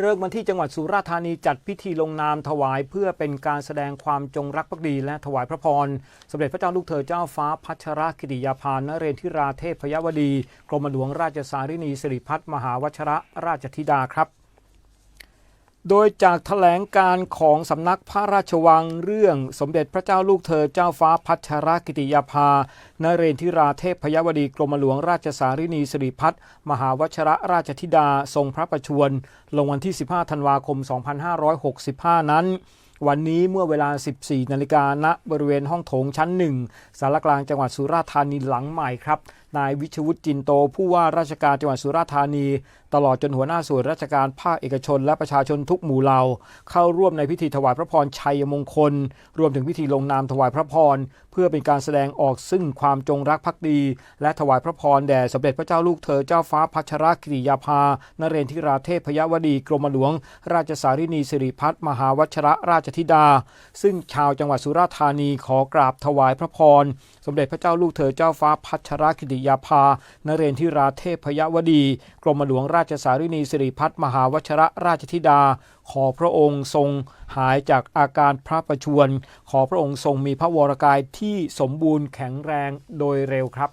เริ่มวันที่จังหวัดสุราษฎร์ธานีจัดพิธีลงนามถวายเพื่อเป็นการแสดงความจงรักภักดีและถวายพระพร สมเด็จพระเจ้าลูกเธอเจ้าฟ้าพัชรกิติยาภานเรนทิราเทพยวดี กรมหลวงราชสารินีสิริพัฒมหาวชระราชธิดาครับ โดยจากแถลงการของสำนักพระราชวังเรื่องสมเด็จพระเจ้าลูกเธอเจ้าฟ้าพัชรกิติยาภา นเรนทิราเทพพยวดีกรมหลวงราชสารินีสิริพัฒมหาวชระราชธิดาทรงพระประชวรลงวันที่ 15 ธันวาคม 2565 นั้น วันนี้เมื่อเวลา 14 นาฬิกาณบริเวณห้องโถงชั้นหนึ่งสารกลางจังหวัดสุราษฎร์ธานีหลังใหม่ครับ นายวิชวุฒิจินโต ผู้ว่าราชการจังหวัดสุราษฎร์ธานี ตลอดจนหัวหน้าส่วนราชการภาคเอกชน และประชาชนทุกหมู่เหล่า เข้าร่วมในพิธีถวายพระพรชัยมงคล รวมถึงพิธีลงนามถวายพระพร เพื่อเป็นการแสดงออกซึ่งความจงรักภักดี และถวายพระพรแด่สมเด็จพระเจ้าลูกเธอเจ้าฟ้าพัชรกิติยาภานเรนทิราเทพยวดีกรมหลวง ราชสารินีสิริพัฒน์มหาวชระราชชธิดา ซึ่งชาวจังหวัดสุราษฎร์ธานีขอกราบถวายพระพร สมเด็จพระเจ้าลูกเธอเจ้าฟ้าพัชรกิติยาภา นเรนทิราเทพยวดี กรมหลวงราชสารินีสิริพัฒมหาวชระราชธิดา ขอพระองค์ทรงหายจากอาการพระประชวรขอพระองค์ทรงมีพระวรกายที่สมบูรณ์แข็งแรงโดยเร็วครับ